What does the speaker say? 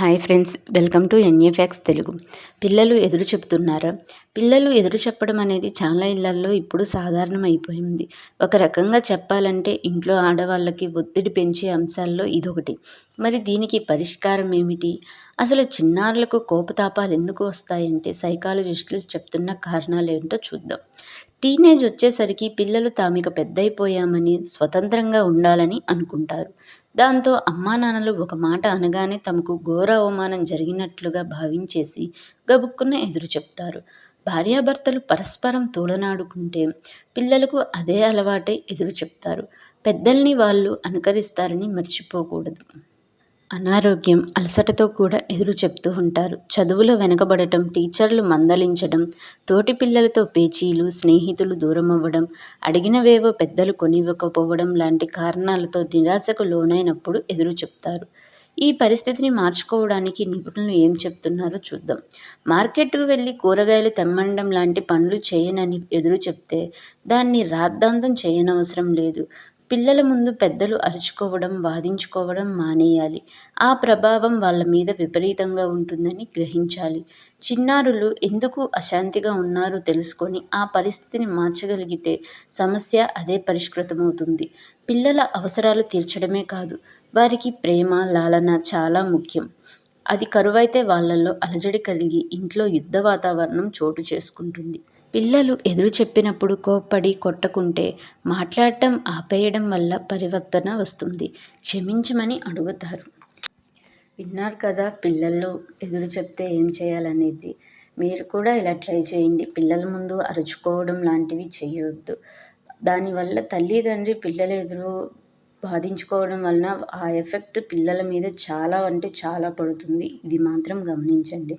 Hi friends welcome to ఎన్ఏఫ్యాక్స్ తెలుగు. పిల్లలు ఎదురు చెప్తున్నారా? పిల్లలు ఎదురు చెప్పడం అనేది చాలా ఇళ్ళల్లో ఇప్పుడు సాధారణం అయిపోయింది. ఒక రకంగా చెప్పాలంటే ఇంట్లో ఆడవాళ్ళకి ఒత్తిడి పెంచే అంశాల్లో ఇదొకటి. మరి దీనికి పరిష్కారం ఏమిటి? అసలు చిన్నారులకు కోపతాపాలు ఎందుకు వస్తాయంటే సైకాలజిస్టులు చెప్తున్న కారణాలు ఏంటో చూద్దాం. టీనేజ్ వచ్చేసరికి పిల్లలు తామిక పెద్దయిపోయామని స్వతంత్రంగా ఉండాలని అనుకుంటారు. దాంతో అమ్మానాన్నలు ఒక మాట అనగానే తమకు ఘోర అవమానం జరిగినట్లుగా భావించేసి గబుక్కున ఎదురు చెప్తారు. భార్యాభర్తలు పరస్పరం తోడనాడుకుంటే పిల్లలకు అదే అలవాటై ఎదురు చెప్తారు. పెద్దల్ని వాళ్ళు అనుకరిస్తారని మర్చిపోకూడదు. అనారోగ్యం అలసటతో కూడా ఎదురు చెప్తూ ఉంటారు. చదువులో వెనకబడటం టీచర్లు మందలించడం తోటి పిల్లలతో పేచీలు స్నేహితులు దూరం అవ్వడం అడిగినవేవో పెద్దలు కొనివ్వకపోవడం లాంటి కారణాలతో నిరాశకు లోనైనప్పుడు ఎదురు చెప్తారు. ఈ పరిస్థితిని మార్చుకోవడానికి నిపుణులు ఏం చెప్తున్నారో చూద్దాం. మార్కెట్కు వెళ్ళి కూరగాయలు తెమ్మండం లాంటి పనులు చేయనని ఎదురు చెప్తే దాన్ని రాద్ధాంతం చేయనవసరం లేదు. పిల్లల ముందు పెద్దలు అరుచుకోవడం వాదించుకోవడం మానేయాలి. ఆ ప్రభావం వాళ్ళ మీద విపరీతంగా ఉంటుందని గ్రహించాలి. చిన్నారులు ఎందుకు అశాంతిగా ఉన్నారో తెలుసుకొని ఆ పరిస్థితిని మార్చగలిగితే సమస్య అదే పరిష్కృతమవుతుంది. పిల్లల అవసరాలు తీర్చడమే కాదు వారికి ప్రేమ లాలన చాలా ముఖ్యం. అది కరువైతే వాళ్ళల్లో అలజడి కలిగి ఇంట్లో యుద్ధ వాతావరణం చోటు చేసుకుంటుంది. పిల్లలు ఎదురు చెప్పినప్పుడు కోప్పడి కొట్టకుంటే మాట్లాడటం ఆపేయడం వల్ల పరివర్తన వస్తుంది. క్షమించమని అడుగుతారు. విన్నారు కదా పిల్లలు ఎదురు చెప్తే ఏం చేయాలనేది. మీరు కూడా ఇలా ట్రై చేయండి. పిల్లల ముందు అరుచుకోవడం లాంటివి చేయవద్దు దానివల్ల తల్లిదండ్రి పిల్లలు ఎదురు వాదించుకోవడం వలన ఆ ఎఫెక్ట్ పిల్లల మీద చాలా అంటే చాలా పడుతుంది. ఇది మాత్రం గమనించండి.